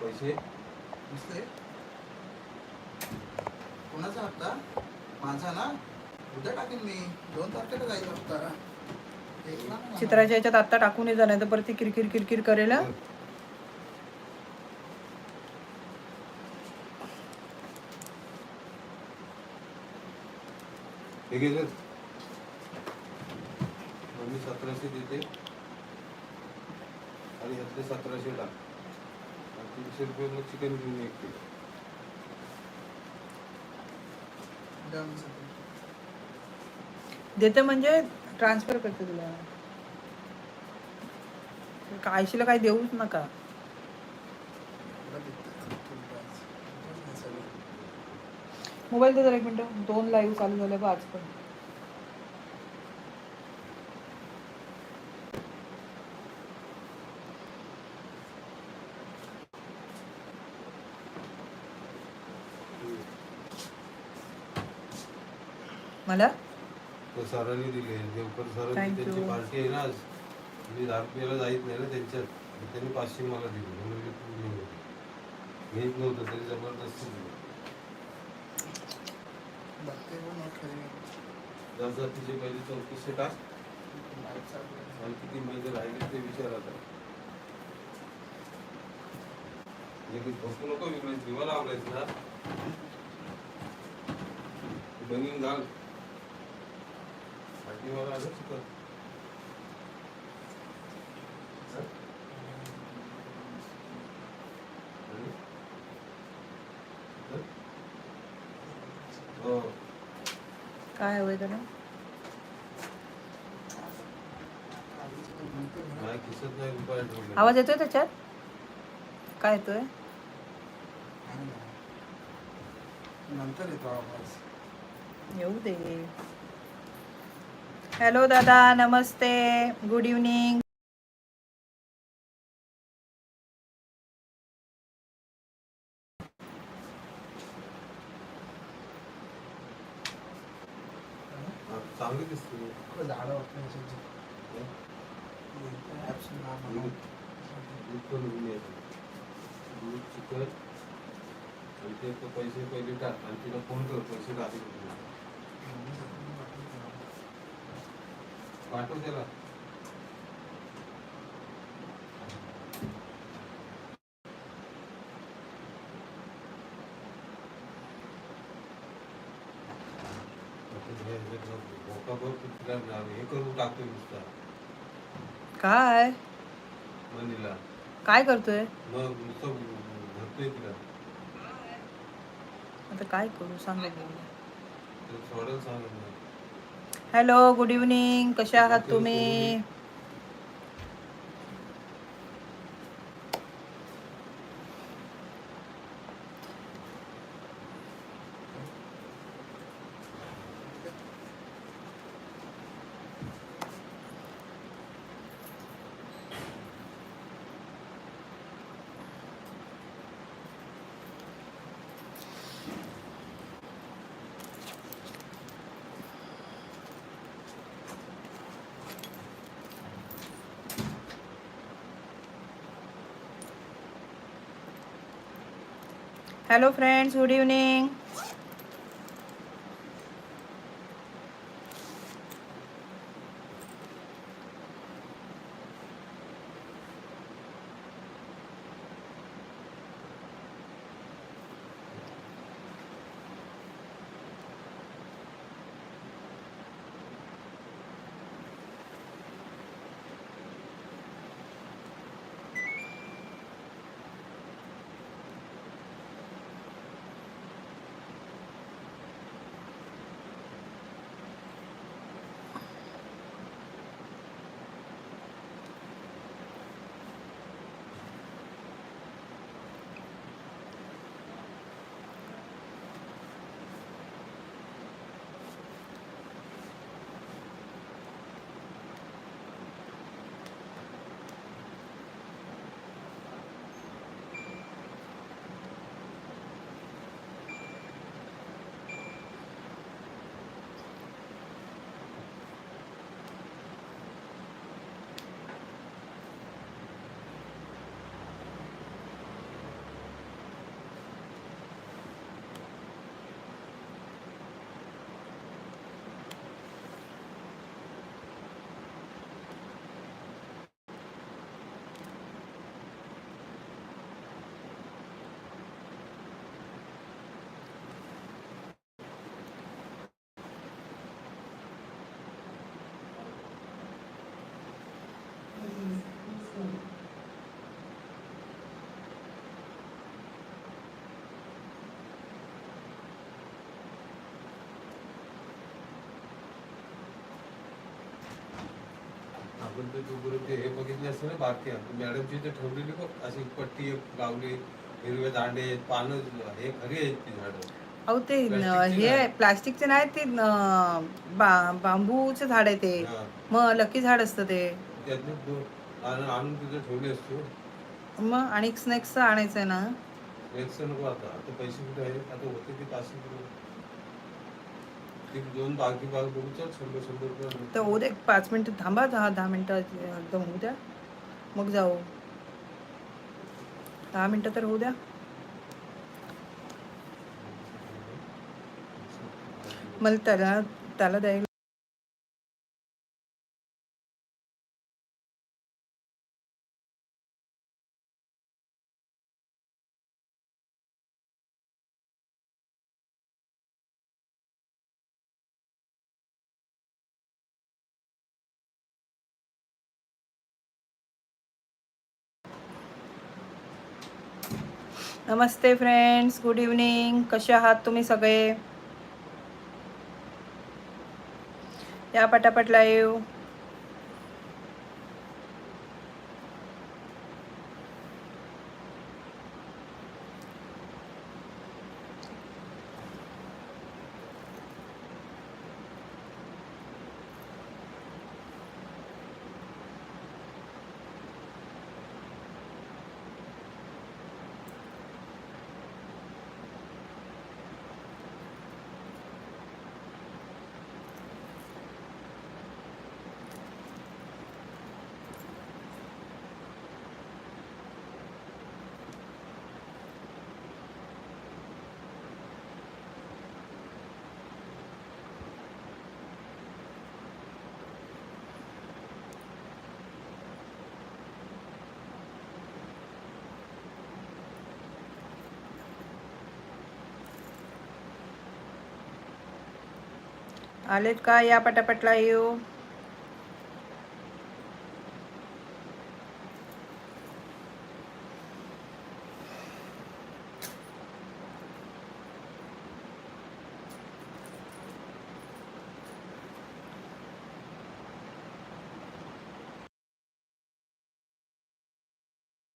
पैसे. दिसले कोणाचा हप्ता? माझा ना? उद्या टाकेन मी. दोन तारखेला जायचा हप्ता. चित्राच्या याच्यात आत्ता टाकून येजा नाही तर परत ती किरकिर किरकिर करेल. हे. गेले मम्मी सतराशे देते. आणि ह्यातले सतराशे टाक. चिकन घेऊन एक किलो. देते म्हणजे ट्रान्सफर करते तुला. आयशीला काही देऊच नका. मोबाईल दे जरा एक मिनिट. दोन लाईव्ह चालू झाले बा आज पण मला? तो सरांनी दिले. देवकर सर Thank त्यांची you. पार्टी आहे ना आज. मी दहा रुपयाला जायत नाही ना त्यांच्यात. मग त्यांनी पाचशे मला दिले. म्हणून मी तू घेऊन ये. घेत नव्हतं तरी जबरदस्ती दिलं. बघते पण मग खरी. जसं तिचे पहिले चौकशी टाक लाइट चालू. आणि किती महिने राहिले ते विचार आता. म्हणजे झोपू नको विकलायच दिवा लावलायच ना? बनीन घाल. हो काय हवंय त्याला? नाही किसत नाही रुपये ठेवले. आवाज येतोय त्याच्यात? काय येतोय. नंतर येतो आवाज. येऊ दे. हॅलो दादा नमस्ते गुड इव्हनिंग खूप ते पैसे पहिले टाक आणि तिला फोन कर पैसे टाकले पाठव त्याला हे करून टाकतोय नुसता. काय? काय करतोय? मग नुसतं तिला. आता काय करू? सांगा सांगत नाही हॅलो गुड इव्हनिंग कशा आहात तुम्ही? हॅलो फ्रेंड्स गुड इव्हनिंग आपण ते हे बघितले असते ना बारक्या मॅडमची ते ठेवलेली बघ अशी पट्टी लावली हिरवे दांडे पानं हे खरी आहेत ती झाडं. अहो ते न- हे. प्लास्टिकचे नाही ते न- बा- बांबूचे झाड आहे ते. हा. मग लकी झाड असतं ते. त्यातले आणून आणून तिथे ठेवले असतो मग आणि स्नेक्सचं आणायचं आहे ना? नेक्स्ट नको आता. आता पैसे कुठे आहेत? आता होते की पाचशे रुपये. दोन बाकी शंभर शंभर रुपये तर होऊ एक पाच मिनिटं थांबा दहा दहा मिनिटं एकदम होऊ द्या. मग जाऊ. दहा मिनिटं तर होऊ द्या. मला त्याला त्याला द्यायला नमस्ते फ्रेंड्स गुड इव्हनिंग कसे आहात तुम्ही सगळे? या पटापट लाईव्ह आलेत का? या पटापटला येऊ.